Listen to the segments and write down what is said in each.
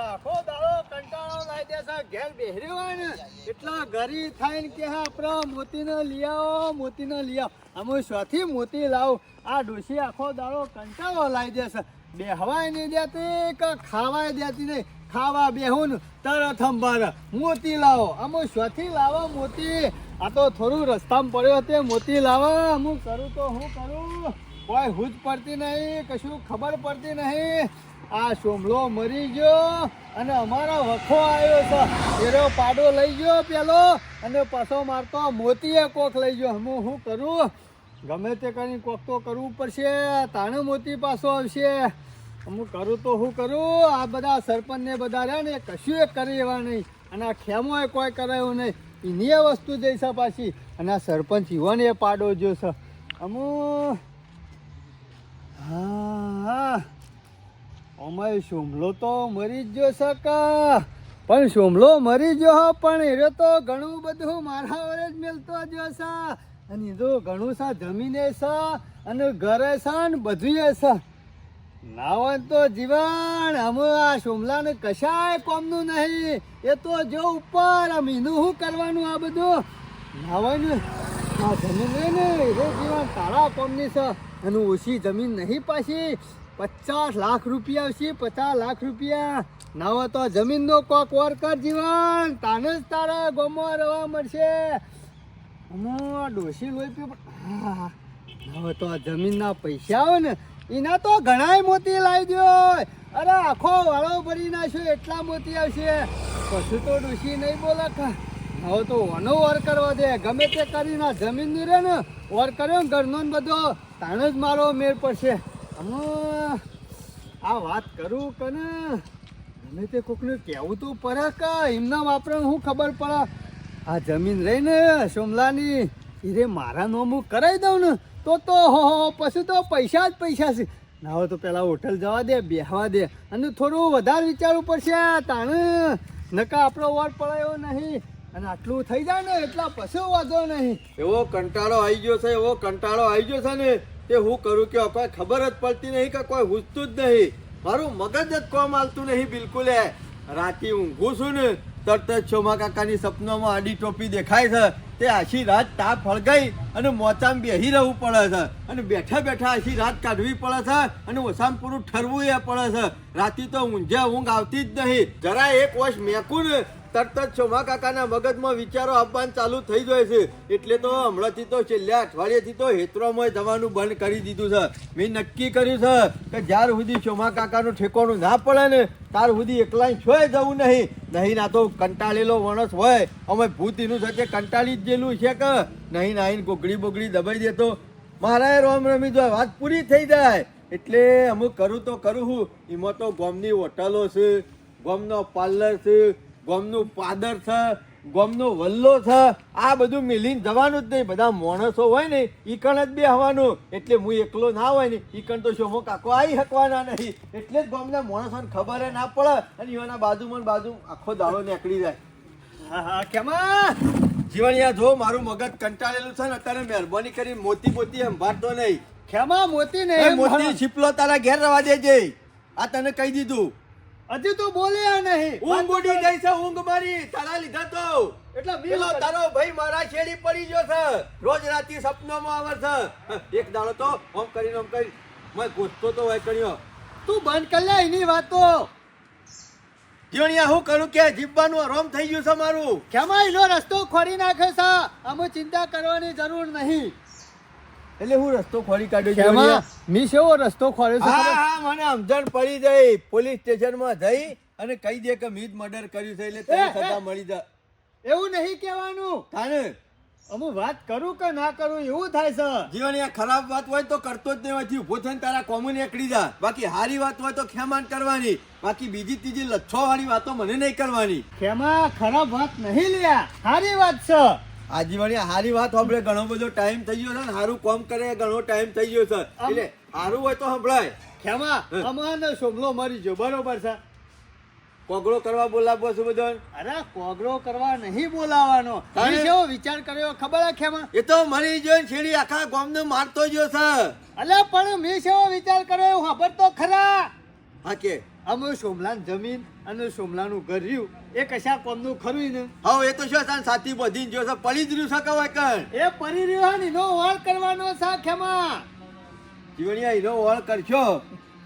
આખો દાડો કંટાળો લાઈ દે કે આપણે મોતીને લઈ આવો, મોતીને લઈ મોતી લાવો. આ ડોશી આખો કંટાળો લાવી દે બેહવાય નહીં દેતી કે ખાવાય દેતી નહીં. ખાવા બેહું તરત અંબાર મોતી લાવો. અમુક સ્વાથી લાવો મોતી. આ તો થોડું રસ્તામાં પડ્યો તે મોતી લાવો. અમુક કરું તો હું કરું. કોઈ હુજ પડતી નહીં, કશું ખબર પડતી નહીં. આ સોમલો મરી ગયો અને અમારા વખો આવ્યો છે. એરો પાડો લઈ ગયો પેલો અને પાછો મારતો મોતીએ કોક લઈ ગયો. હું શું કરું? ગમે તે કરીને કોક તો કરવું પડશે. તાણે મોતી પાછો આવશે. હું કરું તો શું કરું? આ બધા સરપંચ ને બધા રહ્યા ને કશું એ કરી એવા નહીં. અને આ ખેમોએ કોઈ કરાયું નહીં. એની વસ્તુ જઈ છે પાછી. અને આ સરપંચ યુવાને એ પાડો જોશે અમુ હા હા. અમારે શુમલો તો મરી જ ગયો સકા. પણ શુમલો મરી ગયો પણ એ તો ઘણું બધું મારા વડે જ મેલતો ગયો સા. અને તો ઘણું છે જમીને સા અને ઘરે સા ને બધું સા. ના હોય તો જીવન અમે આ સોમલાને કશાય કોમનું નહીં. એ તો જો ઉપર આમ એનું શું કરવાનું આ બધું? નાવાનું આ જમીન ને, એ જીવન તારા કોમની છે અને ઓછી જમીન નહીં પાછી. પચાસ લાખ રૂપિયા આવશે પચાસ લાખ રૂપિયા. ના તો જમીનનો કોક વર્કર કર જીવન. તાને જ તારા ગોમાં રહેવા મળશે. અમો ડોશી લોહી પીવું હવે તો જમીનના પૈસા આવે ને, એના તો ઘણાય મોતી લાવી દો અરે, આખો વાળો ભરી નાખ્યો, એટલા મોતી આવશે. પછી તો ડોસી નહીં બોલે હવે તો ઓનો વર કરવા દે ગમે તે કરીને જમીનની રે ને વર કર્યો ઘરનો બધો, તાણે જ મારો મેળ પડશે. હમણાં આ વાત કરું કને? ગમે તે કોકને કહેવું તો પડે કે એમના વાપરણ હું ખબર પડે? આ જમીન રહીને સોમલાની એ મારા નોમું કરાવી દઉં ને, તો તો હો પછી તો પૈસા જ પૈસા છે. ના હોય તો પહેલાં હોટલ જવા દે, બેહવા દે, અને થોડું વધારે વિચારવું પડશે તાણે. નકા આપણો વાર પડાયો નહીં, અને આટલું થઈ જાય ને, એટલા પછી વાંધો નહીં. એવો કંટાળો આવી ગયો છે, એવો કંટાળો આવી ગયો છે ને. કે હું કરું કે કોઈ ખબર જ પડતી નહીં કે કોઈ હુજતું જ નહીં. મારું મગજ જ કોમ હાલતું નહીં, બિલકુલ એ. રાતે ઊંઘું છું ને, તરત જ છોમા કાકાની સપનામાં આડી ટોપી દેખાય છે. તે આખી રાત તાપ ફળગાઈ અને મોચામાં બેહી રહેવું પડે છે. અને બેઠા બેઠા આખી રાત કાઢવી પડે છે અને ઓછામાં પૂરું ઠરવું એ પડે છે. રાતે તો ઊંઝે ઊંઘ આવતી જ નહીં. જરા એક વર્ષ મેકું ને તરત જ સોમા કાકાના મગજમાં વિચારો આપવાનું ચાલુ થઈ જાય છે. એટલે તો હમણાંથી તો છેલ્લા અઠવાડિયેથી તો હેતરોમાં જવાનું બંધ કરી દીધું છે. મેં નક્કી કર્યું છે કે જ્યાર સુધી સોમા કાકાનું ઠેકોણું ના પડે ને, ત્યાર સુધી એકલા છોય જવું નહીં. નહીં ના તો કંટાળેલો માણસ હોય. અમે ભૂત એનું સાથે કંટાળી જ જેલું છે કે નહીં નાહીને ગોગડી બોગડી દબાઈ દેતો. મારા રોમ રમી જાય, વાત પૂરી થઈ જાય. એટલે અમુક કરું તો કરું હું. એમાં તો ગોમની હોટલો છે, ગોમનો પાર્લર છે ગોમનું પાદર છે ગોમનો વલ્લો છે આ બધું મિલીને જવાનું જ નહીં. બધા માણસો હોય ને કણ જ બે હવાનું એટલે હું એકલો ના હોય ને ઈ કણ તો શોમો કાકો આવી શકવાના નહીં. એટલે જ ગોમના માણસોને ખબર ના પડે અને એના બાજુમાં બાજુ આખો દાડો નીકળી જાય. હા જીવન કેમાં જીવણિયા જો મારું મગજ કંટાળેલું છે ને અત્યારે મહેરબાની કરી મોતી મોતી સંભાળતો નહીં. ખેમા મોતી ને? મોતી છીપલો તારા ઘેર રવા દેજે. આ તને કહી દીધું. હજી તો બોલ્યા નહીં. ઊંઘ ઉડી ગઈ છે ઊંઘ મારી તારા લીધા તો. એટલે પેલો તારો ભાઈ મારા છેડી પડી ગયો છે. રોજ રાતી સપનામાં આવે છે. એક દાડો તો ઓમ કરીને ઓમ કરી મેં ગોતતો તો હોય કર્યો તું બંધ કર લે એની વાતો. જીવણિયા હું કરું કે જીવવાનું રોમ થઈ ગયું છે મારું? ખેમા એનો રસ્તો ખોરી નાખે છે? આમાં ચિંતા કરવાની જરૂર નહીં. એટલે હું રસ્તો ખોરી કાઢ્યો જીવણિયા. મી સેવો રસ્તો ખોર્યો છે હા હા મને સમજણ પડી જઈ પોલીસ સ્ટેશનમાં જઈ અને કહી દે કે મીત મર્ડર કર્યું છે એટલે તને. સજા મળી જા એવું નહીં કહેવાનું. તાને? અમુ વાત કરું કે ના કરું એવું થાય છે. જીવન આ ખરાબ વાત હોય તો કરતો જ નહીં હોય. ઊભો થઈને તારા કોમન એકડી જા બાકી હારી વાત હોય તો ખેમાન કરવાની. બાકી બીજી ત્રીજી લચ્છો વાળી વાતો મને નહીં કરવાની. ખેમા ખરાબ વાત નહીં લ્યા. સારી વાત છે. આ જીવન હારી વાત સાંભળે ઘણો બધો ટાઈમ થઈ ગયો છે ને સારું કોમ કરે ઘણો ટાઈમ થઈ ગયો છે. એટલે સારું હોય તો સંભળાય. ખેમા હે. અમાને સોમલો મરી ગયો બરોબર છે? કોગળો કરવા બોલાવો છો બધો અરે કોગળો કરવા નહીં બોલાવાનો તમે કેવો વિચાર કર્યો? ખબર આ ખેમા? એ તો મરી ગયો છેડી આખા ગામને મારતો ગયો છે. અલે પણ મેં કેવો વિચાર કર્યો? ખબર તો ખરા. હા કે. અમે સોમલાન જમીન અને સોમલાનું ઘર રહ્યું. એ કશા કોમનું ખરું ને? હવે એ તો શું તાન સાથી બધી જો છે પડી જ રહ્યું છે કવાય કણ એ પરી રહ્યો ને એનો વાળ કરવાનો છે ખેમા જીવણિયા એનો વળ કરશો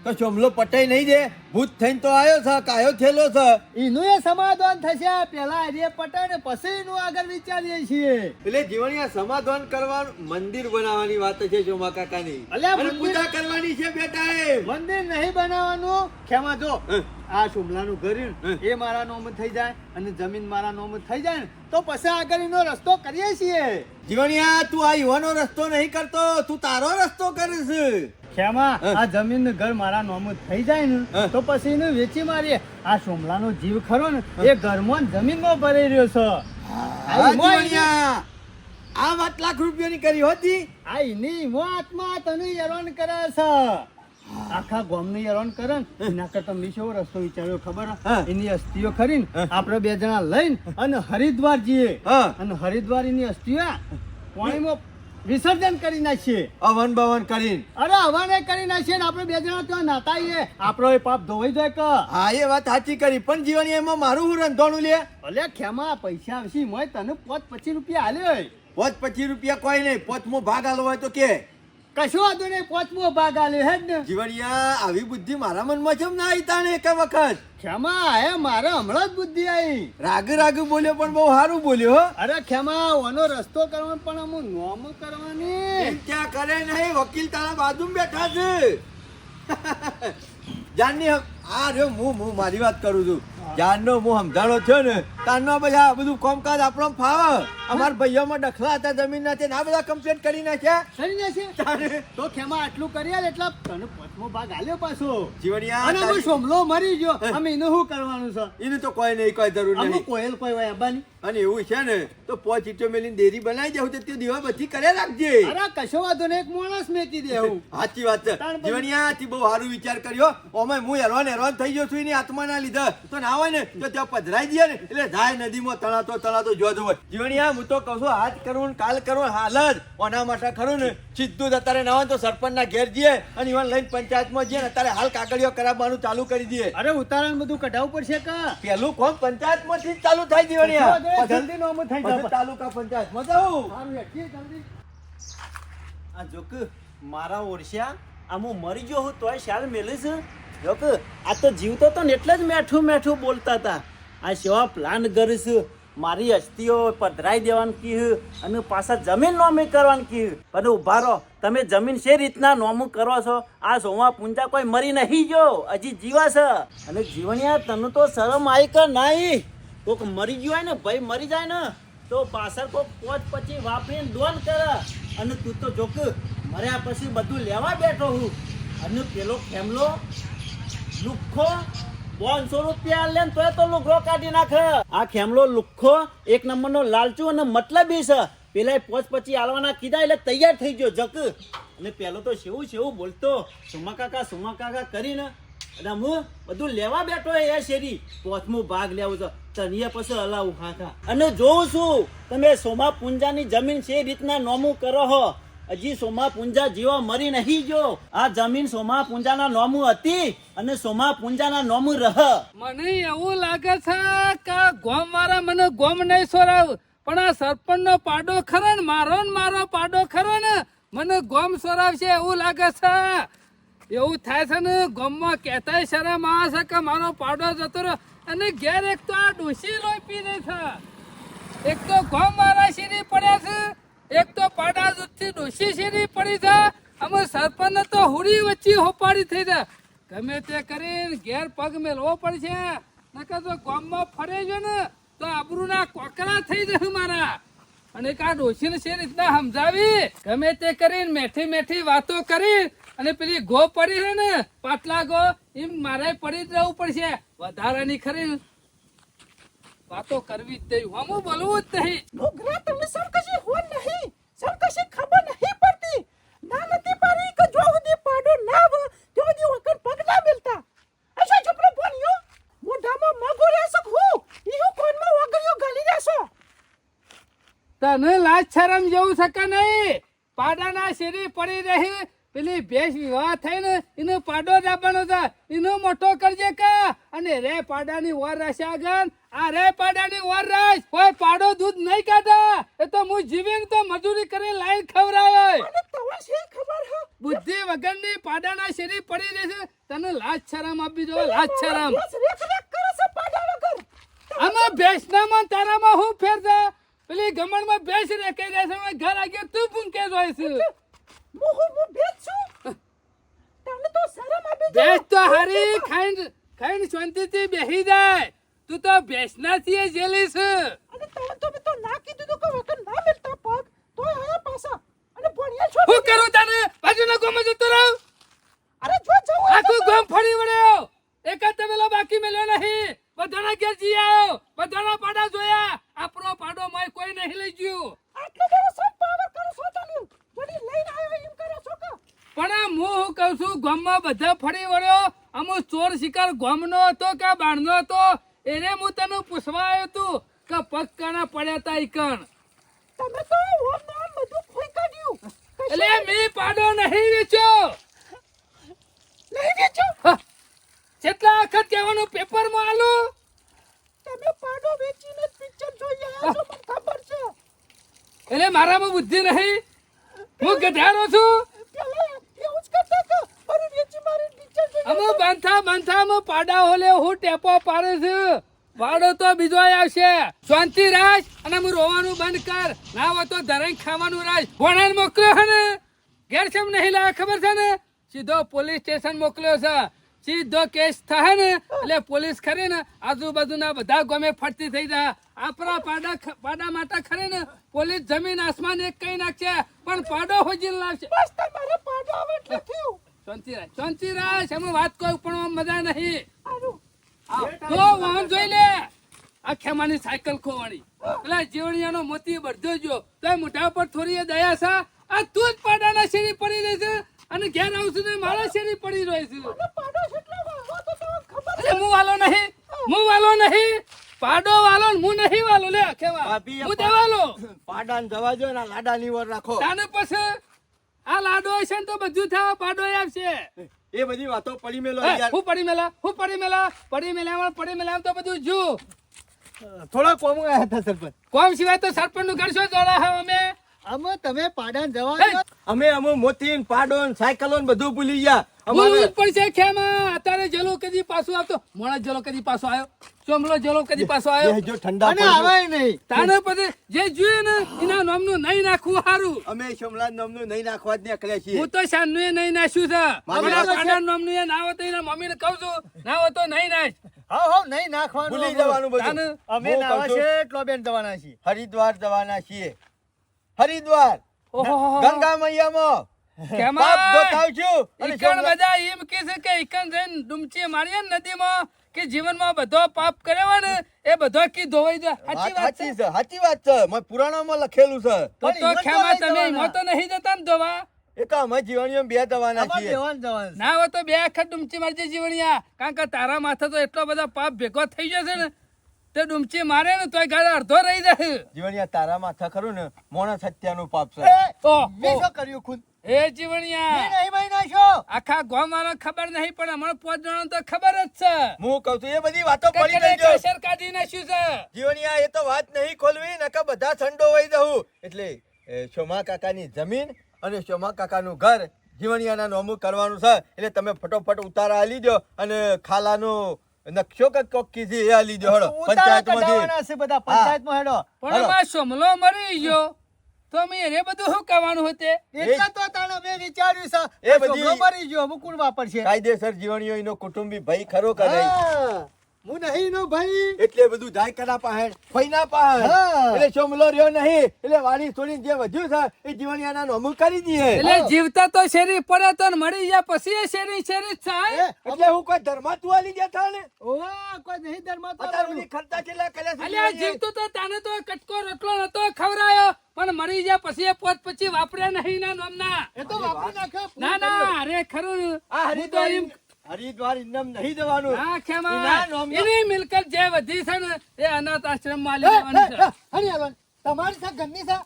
તો ચોમલો પટાઈ નહીં દે. ભૂત થઈને તો આવ્યો છે કાયો થયેલો છે. એનું એ સમાધાન થશે. પેલા એ પટે ને પછી એનું આગળ વિચારીએ છીએ. એટલે જીવણીયા સમાધાન કરવાનું મંદિર બનાવવાની વાત છે જોમા કાકાની. એટલે પૂજા કરવાની છે બેટા એ મંદિર નહીં બનાવવાનું? ખેમા જો આ સુમલાનું ઘર. એ મારા નોમ થઈ જાય અને જમીન મારા નોમ થઈ જાય ને તો પછી આગળ એનો રસ્તો કરીએ છીએ. જીવણિયા તું આ યુવાનો રસ્તો નહીં કરતો તું તારો રસ્તો કરીશ. ખેમા આ જમીન ઘર મારા નોમ થઈ જાય ને. તો પછી એને વેચી મારીએ. આ સોમલાનો જીવ ખરો ને એ ઘરમાં જમીનમાં ભરાઈ રહ્યો છે. આ વાત લાખ રૂપિયાની કરી હતી? આ એની આત્મા તને હેરાન કરે છે. આખા ગામને હેરાન કરે ને એના કરતા મેં રસ્તો વિચાર્યો ખબર. એની અસ્થિઓ ખરી ને આપણે બે જણા લઈને અને હરિદ્વાર જઈએ. અને હરિદ્વાર એની અસ્થિઓ પાણીમાં વિસર્જન કરી નાખીએ. અવન બવન કરીને. અરે હવાને કરી નાખીએ આપણે બે જણા ત્યાં નાતાઈએ. આપણો એ પાપ ધોવાઈ જાય કે? હા એ વાત સાચી કરી. પણ જીવન એમાં મારું હું રંધોણું લે? અલે ખેમા પૈસા આવશે. મોય તને પોત પચીસ રૂપિયા હાલ્યો પોત પચીસ રૂપિયા કોઈ નહીં. પોચમો ભાગ હાલો હોય તો કે. કશું વાંધો નહીં પાંચમો ભાગ આલે હે ને. જીવણિયા આવી બુદ્ધિ મારા મનમાં કેમ ના આવી તાણે એક વખત? ક્ષમા હે મારે હમણાં જ બુદ્ધિ આવી રાગ રાગ બોલ્યો પણ બહુ સારું બોલ્યો હો. અરે ક્ષમા ઓનો રસ્તો કરવાનો પણ અમુ નોમ કરવાની. ક્યાં કરે નહીં વકીલ તારા બાજુ બેઠા છે. જાનની આ રહ્યો હું હું મારી વાત કરું છું. જાનનો હું સમજાણો થયો ને તારનો પછી આ બધું કોમકાજ આપણો ફાવે. અમાર ભાઈઓમાં ડખલા હતા જમીનના તે આ બધા કમ્પ્લેટ કરી નાખ્યા. કરી નાખ્યા? તો ખેમા આટલું કરી આલ એટલે તને પોચમો ભાગ આલ્યો પાછો. જીવડિયા અને હું સોમલો મરી ગયો. અમે એનું શું કરવાનું છે? એનું તો કોઈ નહીં કોઈ જરૂર નહીં. કોયલ કોઈ હોય અબાની અને એવું છે ને તો પોચ ઈટો મેલીને દેરી બનાવી દેવું તો તે દીવા બધી કરે રાખજે. અરે કશો વાંધો નહીં એક માણસ મેકી દેવું સાચી વાત છે. જીવડિયા થી બહુ સારું વિચાર કર્યો. ઓમે હું હેરાન હેરાન થઈ ગયો છું એની આત્માના લીધે. તો ના હોય ને તો ત્યાં પધરાઈ દે ને. એટલે જાય નદીમાં તણાતો તણાતો જો જો જીવણિયા હું તો કહું છું આજ કરવું ને કાલ કરવું હાલ જ. ઓના માટે ખરું ને સીધું જ અત્યારે ના હોય તો સરપંચના ઘેર જઈએ અને ઇવન લઈને પંચાયતમાં જઈએ ને અત્યારે હાલ કાગળિયો કરાવવાનું ચાલુ કરી દઈએ. અરે ઉતારણ બધું કઢાવવું પડશે કા? પેલું કોમ પંચાયતમાંથી જ ચાલુ થાય જીવણિયા જલ્દી જલ્દી નોમ થઈ જાય તાલુકા પંચાયતમાં જાઉં સારું જલ્દી આ જોક મારા ઓરસ્યા આમ હું મરી ગયો હું તોય શાલ મેલીશ. જોક, આ તો જીવતો તો ને એટલે જ મેઠું મેઠું બોલતા હતા આ સેવા પ્લાન કરીશું, મારી અસ્થિઓ પધરાઈ દેવાનું કહ્યું અને પાછા જમીન નોમી કરવાનું કીધું અને ઊભા રહો, તમે જમીન છે રીતના નોમું કરો છો? આ સોમા પૂંજા કોઈ મરી નહીં જો, હજી જીવા છે. અને જીવણિયા, તને તો શરમ આવી કે નહીં? કોક મરી ગયું હોય ને, ભાઈ મરી જાય ને, તો પાછળ કોક પોચ પછી વાપરીને દોન કરે. અને તું તો જોક, મર્યા પછી બધું લેવા બેઠો હું. અને પેલો ખેમલો લુખ્ખો પાંચસો રૂપિયા લે તો તો લુગડો કાઢી નાખે. આ ખેમલો લુખ્ખો, એક નંબરનો લાલચુ અને મતલબી છે. પેલા પોચ પછી આલવાના કીધા એટલે તૈયાર થઈ ગયો જક. અને પેલો તો શેવું શેવું બોલતો, સુમા કાકા સુમા કાકા કરીને. અને હું બધું લેવા બેઠો એ શેરી. પોચમો ભાગ લેવું છે. તનિયા પછી હલાવું ખાખા અને જોઉં છું, તમે સોમા પુંજાની જમીન છે રીતના નોમું કરો હો. હજી સોમા પૂંજા જીવો મરી નહીં ગયો. આ જમીન સોમા પુંજાના નોમું હતી અને સોમા પુંજાના નોમું રહ. મને એવું લાગે છે કે ગોમ વાળા મને ગોમ નહીં સોરાવ. પણ આ સરપંચ નો પાડો ખરો ને, મારો ને મારો પાડો ખરો ને, મને ગોમ સોરાવશે એવું લાગે છે. એવું થાય છે ને, ગોમમાં કહેતાય શરમ આવે કે મારો પાડો જતો રહ્યો. અને ઘેર એક તો આ ડોસી લોહી પી રહી છે. એક તો ગોમ મારા શીરી પડ્યા છે. એક તો પાડા દૂધથી ડોસી શેરી પડી છે? અમે સરપંચ તો હુડી વચ્ચે હોપાડી થઈ છે. ગમે તે કરીને ઘેર પગ મેળવો પડશે. નકર તો ગામમાં ફરે છે ને, તો આબરૂના કોકરા થઈ જશે મારા. અને કા આ ડોશીને છે રીતના સમજાવી? ગમે તે કરીને મેઠી મેઠી વાતો કરી અને પેલી ગો પડી છે ને, પાટલા ગો, એમ મારે પડી જ રહેવું પડશે. વધારાની ખરી વાતો કરવી જ નહીં. હમું બોલવું જ નહીં. ઘોઘરા તમને સરકશી હો નહીં. સરકશી ખબર નહીં પડતી. ના નથી પાડી કે જો સુધી પાડો ના વ તો સુધી વખત પગ ના મિલતા. અચ્છા ચપડો બોલ્યો મોઢામાં મગો રહેશો હું? ઈહુ કોનમાં વગડ્યો ગલી રહેશો તને લાજ શરમ જેવું શકે નહીં? પાડાના શેરી પડી રહી. પેલી ભેસ વિવાહ થઈ ને એનો પાડો જ આપવાનો છે. એનો મોટો કરજે કા? અને રે પાડાની વર રાશે આગળ. આ રે પાડાની ઓર રાશ કોઈ પાડો દૂધ નહીં કાઢા. એ તો હું જીવીને તો મજૂરી કરી લાઈન ખવરાય અને તને શી ખબર હે? બુદ્ધિ વગરની પાડાના શેરી પડી રહેશે તને લાજ શરમ આપી દો લાજ શરમ. આમાં ભેંસનામાં તારામાં હું ફેર છે? પેલી ગમણમાં ભેંસ રે કઈ રહેશે છે ઘર આગળ તું પૂંકે જોઈ છે. હું હું બેચ છું? તને તો શરમ આવી ભેંસ તો હારી ખાઈન ખાઈન શાંતિથી બેહી જાય. તું તો ભેંસના થી જેલી છે. અને તો તો મેં તો ના કીધું તું કે વગર ના મિલતા પગ. તો હા પાસા અને ભણિયા છો હું કરું તને બાજુના જ જતો રહું? અરે જો જો આખું ગામ ફરી વળ્યો. એક જ તબેલો બાકી મેલ્યો નહીં. બધાના ઘેર જી આવ્યો બધાના પાડા જોયા. આપણો પાડો માય કોઈ નહીં લઈ ગયું. આટલો બધો સબ પાવર કરો છો તમે વળી લઈને આવ્યો એમ કરો છો કે? પણ હું હું કહું છું? ગામમાં બધા ફરી વળ્યો. અમુક ચોર શિકાર ગામનો હતો કે બાણનો હતો? એને હું તને પૂછવા આવ્યો તું કે પગ કાના પડ્યા તા ઈકણ તમે તો ઓમ નામ બધું ખોઈ કાઢ્યું. એટલે મેં પાડો નહીં વેચ્યો. નહીં વેચો હા. કેટલા વખત કહેવાનું પેપરમાં આલું. તમે પાડો વેચીને પિક્ચર જોઈ આવ્યા છો મને ખબર છે. એટલે મારામાં બુદ્ધિ નહીં. હું ગધારો છું. પેલા એવું જ કરતા હતા. મારી વેચી મારી અમે બાંધા બાંધામાં પાડા હોલે, હું ટેપો પાડે છે. વાડો તો બીજો આવશે. શાંતિ રાજ, અને હું રોવાનું બંધ કર. ના હોય તો ધરાઈ ખાવાનું રાજ. ભણાને મોકલ્યો છે ને? ઘેર નહીં લાવે, ખબર છે ને? સીધો પોલીસ સ્ટેશન મોકલ્યો છે. સીધો કેસ થાય ને? એટલે પોલીસ ખરી ને? આજુબાજુના બધા ગમે ફરતી થઈ જાય આપણા પાડા પાડા માતા ખરે ને? પોલીસ જમીન આસમાન એક કઈ નાખશે. પણ પાડો હોજી લાવશે. બસ તમારે પાડો હવે એટલે ચોંચીરાજ રાખ અમે વાત કોઈ પણ મજા નહીં. તો વાહન જોઈ લે. આ ખેમાની સાયકલ ખોવાણી પેલા જીવણિયાનો મોતી બધો જો. તો મોઢા પર થોડી એ દયા છે. આ તું જ પાડાના શેરી પડી રહી છે. અને ઘેર આવશું ને મારા શેરી પડી રહી છે. પાડો અરે હું વાલો નહીં. હું વાલો નહીં. પાડો વાલો હું નહીં વાલો. લે ખેવા ભાભી, હું દેવાલો. પાડાને જવા જો ને લાડા ની વર રાખો. તાને પછી આ લાડો હશે ને તો બધું થાવ પાડો આવશે. એ બધી વાતો પડી મેલો હે, યાર. હું પડી મેલા હું પડી મેલા પડી મેલા પડી મેલા તો બધું જો થોડા કોમ ગયા હતા સરપંચ. કોમ સિવાય તો સરપંચનું કરશો જોડા હા અમે? અમે તમે પાડાને જવા અમે અમે મોતી પાડો ને સાયકલો બધું ભૂલી ગયા. જ અમારે પડશે અત્યારે જલો કદી પાછો આવતો. મોણા જલો કદી પાછો આવ્યો. ચોમલો જલો કદી પાછો આવ્યો. જો ઠંડા અને. આવાય નહીં. તાને પછી જે જોઈએ ને એના નામનું નહીં નાખવું સારું અમે સોમનાથ નામનું નહીં નાખવા જ નીકળ્યા છીએ. હું તો શાનનું એ નહીં નાખ્યું છે. અમારા પાડા છે. નામનું એ ના હોય તો એના મમ્મીને કહું છું ના હોતો નહીં નાખ. હા હા નહીં નાખવાનું. ભૂલી અમે. જવાનું બધું. અમે નાવા છે. એટલો બેન જવાના છીએ. હરિદ્વાર જવાના છીએ. હરિદ્વાર. ગંગા મૈયામાં. ખેમા પાપ ઈકણ બધા એમ કે છે કે ઈકણ જઈને ડૂમચી મારીએ નદીમાં કે જીવનમાં બધો પાપ કર્યો ને એ બધો કી ધોવાઈ જાય સાચી વાત વાત છે. છે સાચી વાત છે. મેં પુરાણોમાં લખેલું છે. તો તો ખેમા તમે જવાના. તો નહીં જતા ને ધોવા એ તો અમે જીવણીઓ બે જવાના અમારે છીએ. બેવાન જવાનું ના હોય તો બે આખા ડૂમચી મારજે જીવણિયા. કારણ કે તારા માથે તો એટલો બધો પાપ ભેગો થઈ જશે ને તે ડુમચી મારે ને તોય ગાળો અડધો રહી જશે જીવણીયા તારા માથા ખરું ને મોણસ હત્યાનું પાપ છે. મેં કર્યું ખુદ? એ મેં જીવણિયા નહીં ભાઈ નાખ્યો આખા ગામ ખબર નહીં પણ હમણાં પોત જણા તો ખબર જ છે. હું કહું છું એ બધી વાતો પડી જજો કસર કાઢી નાખ્યું છે. જીવણિયા એ તો વાત નહીં ખોલવી નકા બધા ઠંડો વહી દઉં એટલે શોમા કાકાની જમીન અને શોમા કાકાનું ઘર જીવણિયાના નોમું કરવાનું છે. એટલે તમે ફટોફટ ઉતારા આલી દો અને ખાલાનો નકશો કે કોક કીધી એ આલી દો. હળો પંચાયતમાંથી. બધા પંચાયતમાં હેડો. પણ. એમાં મરી ગયો. તો અમે એને બધું શું કરવાનું હતું? એટલે તો તાણે મેં વિચાર્યું છે. એ બધી- મરી ગયો અમુક કોણ વાપરશે. કાયદેસર જીવણીઓ એનો કુટુંબી ભાઈ ખરો કરે હા, નહીં નો ભાઈ. એટલે બધું જાય કરા પાહે ફઈના પાહે. એટલે સોમલો રહ્યો નહીં એટલે વાડી છોડીને જે વધ્યું છે એ જીવણિયાના નોમું કરી દઈએ. એટલે જીવતા તો શેરી પડે તો મળી જાય પછી એ શેરી શેરી થાય. એટલે હું કોઈ ધર્માતું આલી દેતા ને ઓ કોઈ નહીં ધર્માતું અત્યારે ખર્ચા કેટલા કર્યા છે એટલે જીવતું તો તાને તો કટકો રોટલો નતો ખવરાયો પણ મરી ગયા પછી એ પોત પછી વાપરે નહીં ના નોમના. એ તો વાપરી નાખે ના ના અરે ખરું. આ હરી તો એમ હરિદ્વાર ઇન્દમ નહીં જવાનું ખેમા. એની મિલકત જે વધી છે ને એ અનાથ આશ્રમમાં હે, લઈ હે, જવાની છે. હરી. તમારી સા ઘરની સા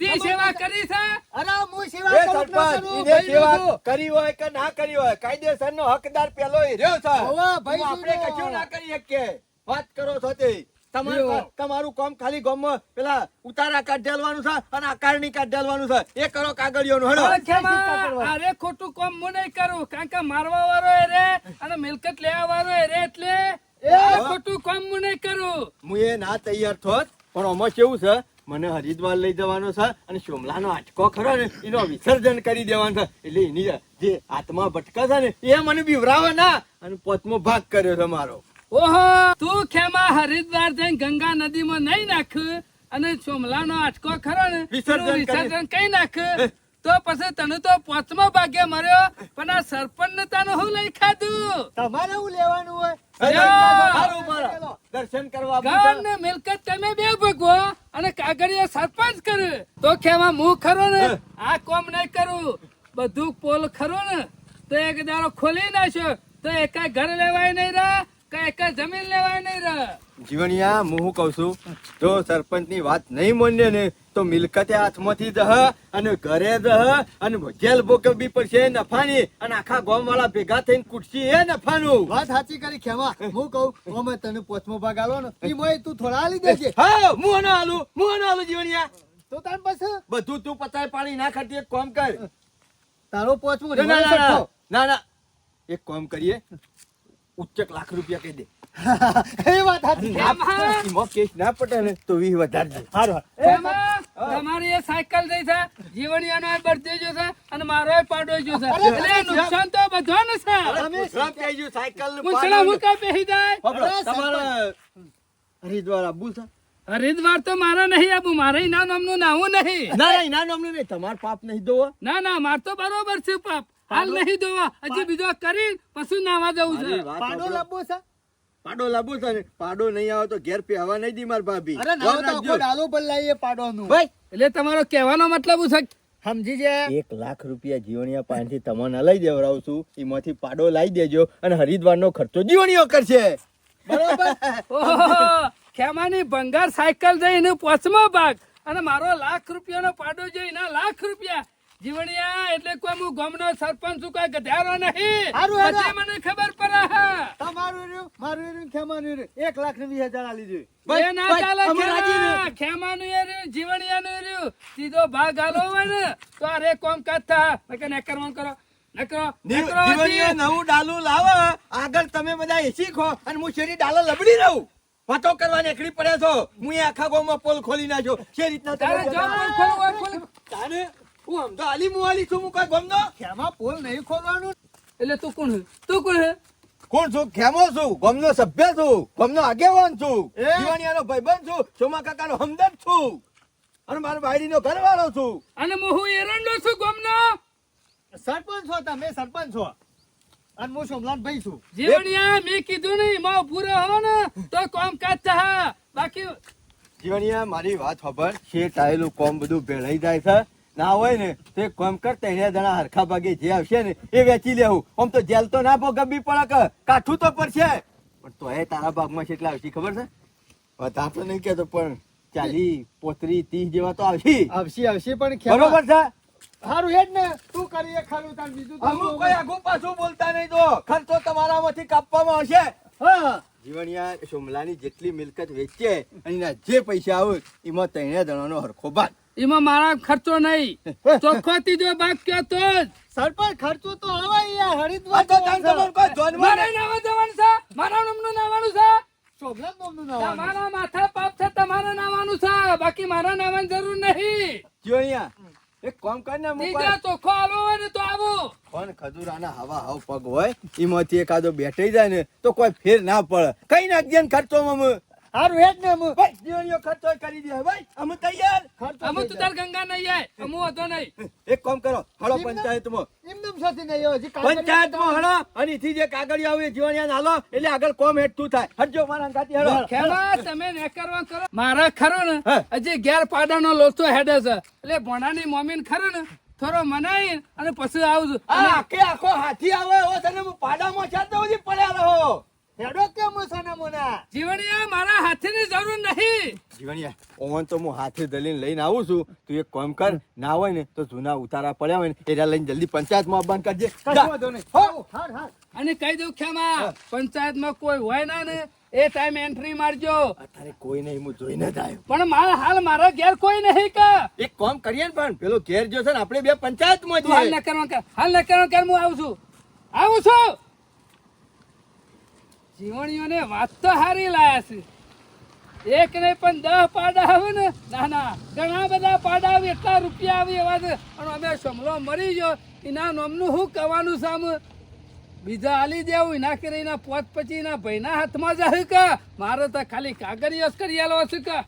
તે સેવા કરી છે? અરે હું સેવા કરું કે સરપંચ કરું, ઈને સેવા કરી હોય કે ના કરી હોય કાયદેસર નો હકદાર પેલો રહ્યો છે. હોવે, ભાઈ આપણે કશું ના કરી શકીએ. વાત કરો છો તે. તમારું કામ- ખાલી ગોમ પેલા ઉતારા કાર્ડ ઢાલવાનું છે અને આકારણી કાર્ડ ઢાલવાનું છે. એ કરો કાગળિયોનું હેડો. અરે ખોટું કામ હું નહીં કરું કારણ કે મારવા વાળો એ રે અને મિલકત લેવા વાળો એ રે એટલે એ ખોટું કામ હું નહીં કરું. હું એ ના તૈયાર થોત પણ આમાં કેવું છે? મને હરિદ્વાર લઈ જવાનો છે અને સોમલાનો આટકો ખરો ને એનો વિસર્જન કરી દેવાનો છે. એટલે એની જે આત્મા ભટકા છે ને એ મને બીવરાવે ના. અને પોતમો ભાગ કર્યો છે મારો. ઓહો તું ખેમા હરિદ્વાર જઈને ગંગા નદીમાં નહીં નાખ અને સોમલાનો આટકો ખરો ને વિસર્જન કઈ નાખ. તો પછી તને તો પાંચમો ભાગ્ય મળ્યો પણ આ સરપંચ ને તને હું લઈ ખાધું? તમારે હું લેવાનું હોય? દર્શન કરવા ગામ ને મિલકત તમે બે ભગવો અને કાગળિયો સરપંચ કરું. તો કેવા હું ખરો ને આ કોમ નહીં કરું. બધું પોલ ખરો ને. તો એક દારો ખોલી નાખ્યો. તો એકાય ઘર લેવાય નહીં રહે કે એકાય જમીન લેવાય નહીં રહે જીવણિયા હું શું કહું છું? જો સરપંચની વાત નહીં માન્ય ને તો મિલકતે હાથમાંથી અને ઘરે દહ અને જેલ ભોગવવી પડશે નફાની. અને આખા ગોમ વાળા ભેગા થઈને કુટસી એ નફાનું. વાત સાચી કરી ખેમા. હું કહું તને પોચમો ભાગ આલો ને મોય તું થોડા આલી દેજે. હા હું આનો આલું હું આનો આલું જીવણિયા. તો તાર પાસે બધું તું પતાય પાણી ના ખાતી એક કામ કર. તારો પોચમો ના ના ના. એક કામ કરીએ. ઉચ્ચક લાખ રૂપિયા કહી દે. એ વાત સાચી એમાં? કેસ ના પટે ને તો વીસ વધારજે એમાં? તમારી એ સાયકલ જઈ છે જીવણિયાનો એ બર્થડે જો છે અને મારો એ પાડો જો છે. એટલે નુકસાન તો બધાને છે. અમે સબ કહી ગયું, સાયકલનું પૂછડા પાડું. મુકા બેહી જાય? બાપડો, હરિદ્વાર આબુ છે? હરિદ્વાર તો મારા નહીં આવું મારે ના નામનું નાવું નહીં. ના ના નામનું નહીં. તમાર પાપ નહીં દો ના ના માર તો બરોબર છે પાપ. હાલ નહીં દોવા. હજી બીજો કરી પછી નાવા જવું છે. પાડો લાંબો છે પાડો લાંબો છે ને. પાડો નહીં આવે તો ઘેર પહેવા નહીં દી માર ભાભી. અરે ના તો આખો ડાલો પર લઈએ પાડોનું ભાઈ. એટલે તમારો કહેવાનો મતલબ શું છે? સમજી જાય એક લાખ રૂપિયા જીવણિયા પાસેથી તમને લઈ દેવડાવું છું એમાંથી પાડો લાવી દેજો અને હરિદ્વારનો ખર્ચો જીવણીઓ કરશે. બરોબર. ખેમાની ભંગાર સાયકલ જઈને પોચમો ભાગ. અને મારો લાખ રૂપિયાનો પાડો જોઈને લાખ રૂપિયા જીવણિયા એટલે કોઈ હું ગામનો સરપંચ છું કોઈ ગધારો નહીં હારું, હારું. પછી મને ખબર પડે હા તમારું રહ્યું મારું રહ્યું ખેમાનું રહ્યું એક લાખ ને વીસ હજાર આલી દે બે ના ચાલે અમે રાજી ખેમા. ખેમાનું એ રહ્યું, જીવણિયાનું રહ્યું. સીધો ભાગ આલો હોય ને તો અરે કોમ થા. નકર ને કરવાનું કરો. નવું ડાલું લાવો આગળ તમે બધા એસી ખો અને હું શેરી ડાલો લબડી રહું વાતો કરવા નીકળી પડે છો હું આખા ગામમાં પોલ ખોલી નાખ્યો છે રીતના તારે હું આમ તો આલી મુવાલી છું હું કઈ ગમનો? ખેમા પોલ નહીં ખોલવાનું. એટલે તું કોણ હે? તું કોણ હે? કોણ છું? ખેમો છું ગમનો સભ્ય છું ગમનો આગેવાન છું જીવાણીયાનો દિવાણિયાનો ભાઈબંધ છું સોમા કાકાનો હમદર્દ છું અને મારો બાયડીનો ઘરવાળો છું. અને હું હું એરંડો છું ગમનો? સરપંચ છો તમે સરપંચ છો. અને હું સોમલાલ ભાઈ છું. જીવણિયા મેં કીધું નહીં માં પૂરો હો ને તો કોમ કાજ થા. બાકી જીવણિયા મારી વાત ખબર છે ટાયેલું કોમ બધું ભેળાઈ જાય છે. ના હોય ને તો એક કામ કર તેને જણા હરખા ભાગે જે આવશે ને એ વેચી લેવું આમ તો જેલ તો ના ભોગવવી પડે કે કાઠું તો પડશે. પણ તો એ તારા ભાગમાં કેટલા આવશે ખબર છે? વધારે તો નહીં કહેતો પણ ચાલી પોતરી ત્રીસ જેવા તો આવશે. આવશે આવશે પણ બરોબર છે? સારું જ ને તું કરીએ ખાલું તાર બીજું અમુક કોઈ આગુ પાછું બોલતા નહીં તો ખર્ચો તમારામાંથી કાપવામાં આવશે. હા. જીવણિયા સોમલાની જેટલી મિલકત વેચે અને જે પૈસા આવે એમાં ત્રણે જણાનો હરખો ભાગ. એમાં મારા ખર્ચો નહીં. ચોખ્ખો ત્રીજો ભાગ કયો તો સરપંચ ખર્ચો તો આવે યાર હરિદ્વાર તો તાન તમારે કોઈ ધ્યાનમાં મારે નાવા જવાનું છે? મારા નામનું નાવાનું છે. તમારા માથા પાપ છે તમારે નાવાનું છે. બાકી મારા નાવાની જરૂર નહીં. જીવણિયા એક કામ કર ને ત્રીજા ચોખ્ખો આવો હોય ને તો આવો. કોણ ખજુરાના હવા હાવ પગ હોય એમાંથી એકાદો બેઠાઈ જાય ને તો કોઈ ફેર ના પડે. કઈ નાખજે ને ખર્ચો અમે. સારું હેડ ને અમે ભાઈ જીવણીઓ ખર્ચો કરી દે ભાઈ અમે તૈયાર. ખર્ચો અમુ તું તાર ગંગા નહીં આય અમુ હતો નહીં. એક કામ કરો હળો એમને- પંચાયતમાં. એમનેમ સાથે નહીં આવે. હજી પંચાયત પંચાયતમાં હળો અને થી જે કાગળિયા આવે જીવણિયા હાલો એટલે આગળ કોમ હેઠું થાય. હટજો મારા ગાતી હળો. ખેલા તમે ને કરવા કરો. મારા ખરો ને. હજી ગેર પાડાનો લોચો હેડે છે. એટલે ભણાની મમ્મી ખરો ને થોડો મનાઈ અને પછી આવું છું. આ આખે આખો હાથી આવે એવો તને હું પાડામાં ચાલતો સુધી પડ્યા રહો હેડો કેમ સોના મોના? જીવણિયા મારા હાથની જરૂર નહીં. જીવણિયા ઓન તો હું હાથે દલીને લઈને આવું છું. તું એક કામ કર ના હોય ને તો જૂના ઉતારા પડ્યા હોય ને એરા લઈને જલ્દી પંચાયતમાં બંધ કરજે. જા. કશો વાંધો નહીં. હો, હાર હાર અને કહી દઉં ખેમા પંચાયતમાં કોઈ હોય ના ને એ ટાઈમ એન્ટ્રી મારજો. અત્યારે કોઈ નહીં હું જોઈને જ આવ્યો. પણ મારા હાલ મારા ઘેર કોઈ નહીં કે. એક કામ કરીએ ને પણ પેલો ઘેર જો છે ને આપણે બે પંચાયતમાં હાલ જઈએ. ન હાલ ન કરવા હું આવું છું. આવું છું. જીવણીઓને વાત તો હારી લાયા છે. એક નહીં પણ દસ પાડા આવે ને ના ના ઘણા બધા પાડા આવે એટલા રૂપિયા આવે એવા છે. અને અમે સમલો મરી ગયો એના નામનું શું કહેવાનું સામ બીજા આલી દેવું એના કરી એના પોત પછી એના ભાઈના હાથમાં જાય કે? મારે તો ખાલી કાગળિયો જ કરી આલો છું કે?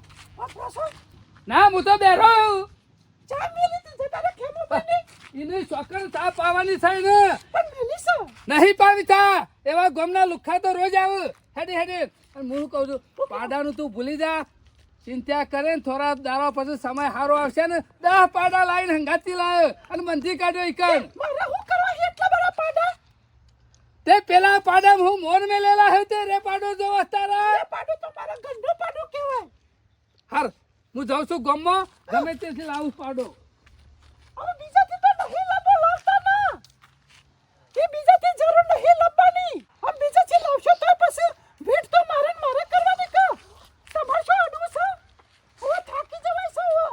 ના હું તો છું. ચા મેલી તી જતા ખેમો બની. એને ચોકર ચા પાવાની થાય ને. પણ મેલી છો નહીં પાવી ચા. એવા ગમના લુખ્ખા તો રોજ આવ. હેડી હેડી. અને હું કહું છું પાડાનું તું ભૂલી જા. ચિંતા કરે ને થોડા દાડા પછી સમય સારો આવશે ને દસ પાડા લાવીને હંગાતી લાવ્યો અને મંદી કાઢ્યો ઈકન મારે હું કરવા એટલા બધા પાડા? તે પેલા પાડા હું મોન મેં લેલા હે તે રે પાડો જો તારા. પાડો તો મારા ગંડો પાડો કહેવાય. હાર હું જાઉં છું ગમમાં ગમે તેથી લાવું પાડો. બીજાથી તો નહીં લાવવો લાવતા ના એ બીજાથી જરૂર નહીં લાવવાની આમ બીજાથી લાવશો તો પછી વેટ તો મારે ને મારે કરવાની કા તમારે શું અડવું છે હવે થાકી જવાય છે હવે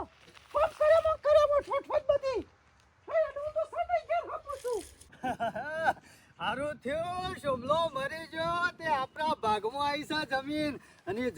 ફોન કરે મો કરે મો ઠોઠ ઠોઠ બધી હવે અડવું તો છે નહીં ઘેર આપું છું હારું થયું શોમલો મરી ગયો તે આપણા ભાગમાં આવી છે જમીન અને એ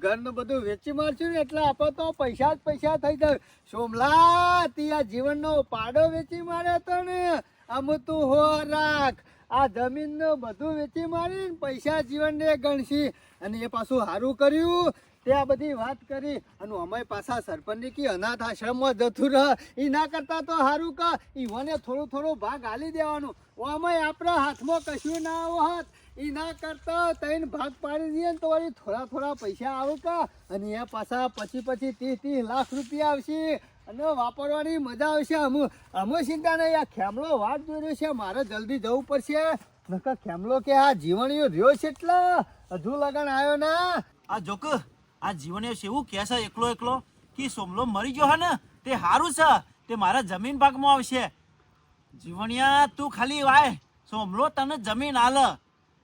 જમીન ને ઘર ને બધું વેચી મારશું ને એટલે આપણે તો પૈસા જ પૈસા થઈ જાય. સોમલા, તી આ જીવનનો પાડો વેચી માર્યો હતો ને. આમ તું હો રાખ. આ જમીનનું બધું વેચી મારી પૈસા જીવનને ગણશી. અને એ પાછું સારું કર્યું. તે આ બધી વાત કરી અને અમે પાછા સરપંચની કી અનાથ આશ્રમમાં જતું રહ. એ ના કરતા તો સારું એ મને થોડો થોડો ભાગ હાલી દેવાનું. અમે આપણા હાથમાં કશું ના હોત. એ ના કરતા તૈન ભાગ પાડી દઈએ ને તો વળી થોડા થોડા પૈસા આવે કા? અને એ પાછા પછી પછી ત્રીસ ત્રીસ લાખ રૂપિયા આવશે અને વાપરવાની મજા આવશે. અમુ અમુ ચિંતા નહીં, આ ખેમલો વાત જોઈ રહ્યો છે. મારે જલ્દી જવું પડશે. નકર ખેમલો કે આ જીવણીઓ રહ્યો છે એટલા? હજુ લગન આવ્યો ના? આ જોક આ જીવને એવું કહે છે એકલો એકલો? કે સોમલો મરી ગયો હે ને? તે હારું છે. તે મારા જમીન ભાગમાં આવશે. જીવણિયા તું ખાલી વાય. સોમલો તને જમીન હાલ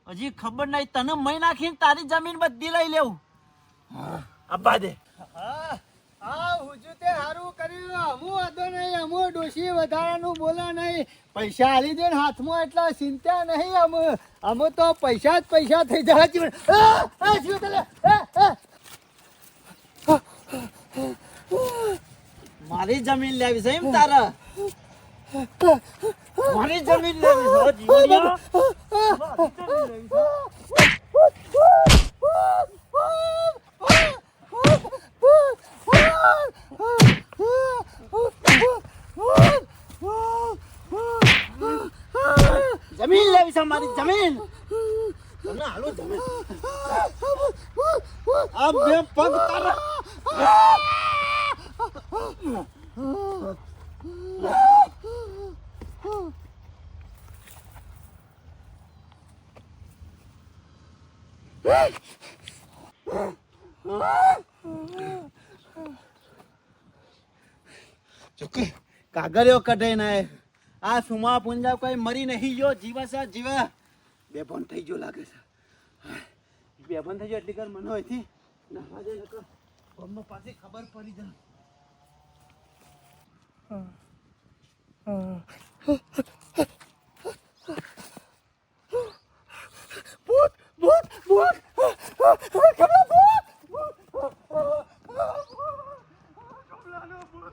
હજી ખબર નહીં તને મય નાખીને તારી જમીન બધી લઈ લેવું. અબ્બા દે. હા હા હુજુ તે હારું કર્યું. અમુ વાંધો નહીં અમુ ડોશી વધારાનું બોલા નહીં. પૈસા આલી દે ને હાથમાં એટલા ચિંતા નહીં. અમુ અમુ તો પૈસા જ પૈસા થઈ જાય જીવન આ, આ જીવ તલે આ, આ. મારી જમીન લેવી છે એમ તારા? મારી જમીન લેવી છે જીવડિયા જમીન લેવી છે મારી જમીન. હાલો જમીન. આ બે પગ તારા. કાગળિયો કઢાઈ નાય આ સુમા પુંજા કોઈ મરી નહીં ગયો, જીવે સા જીવે. બે પણ થઈ ગયો લાગે છે. બે પણ થઈ ગયો એટલી કર મને હોયથી દે નકર પાસે ખબર પડી જાય. Bút, bút, bút. Cầm lên bút. Cầm lên bút.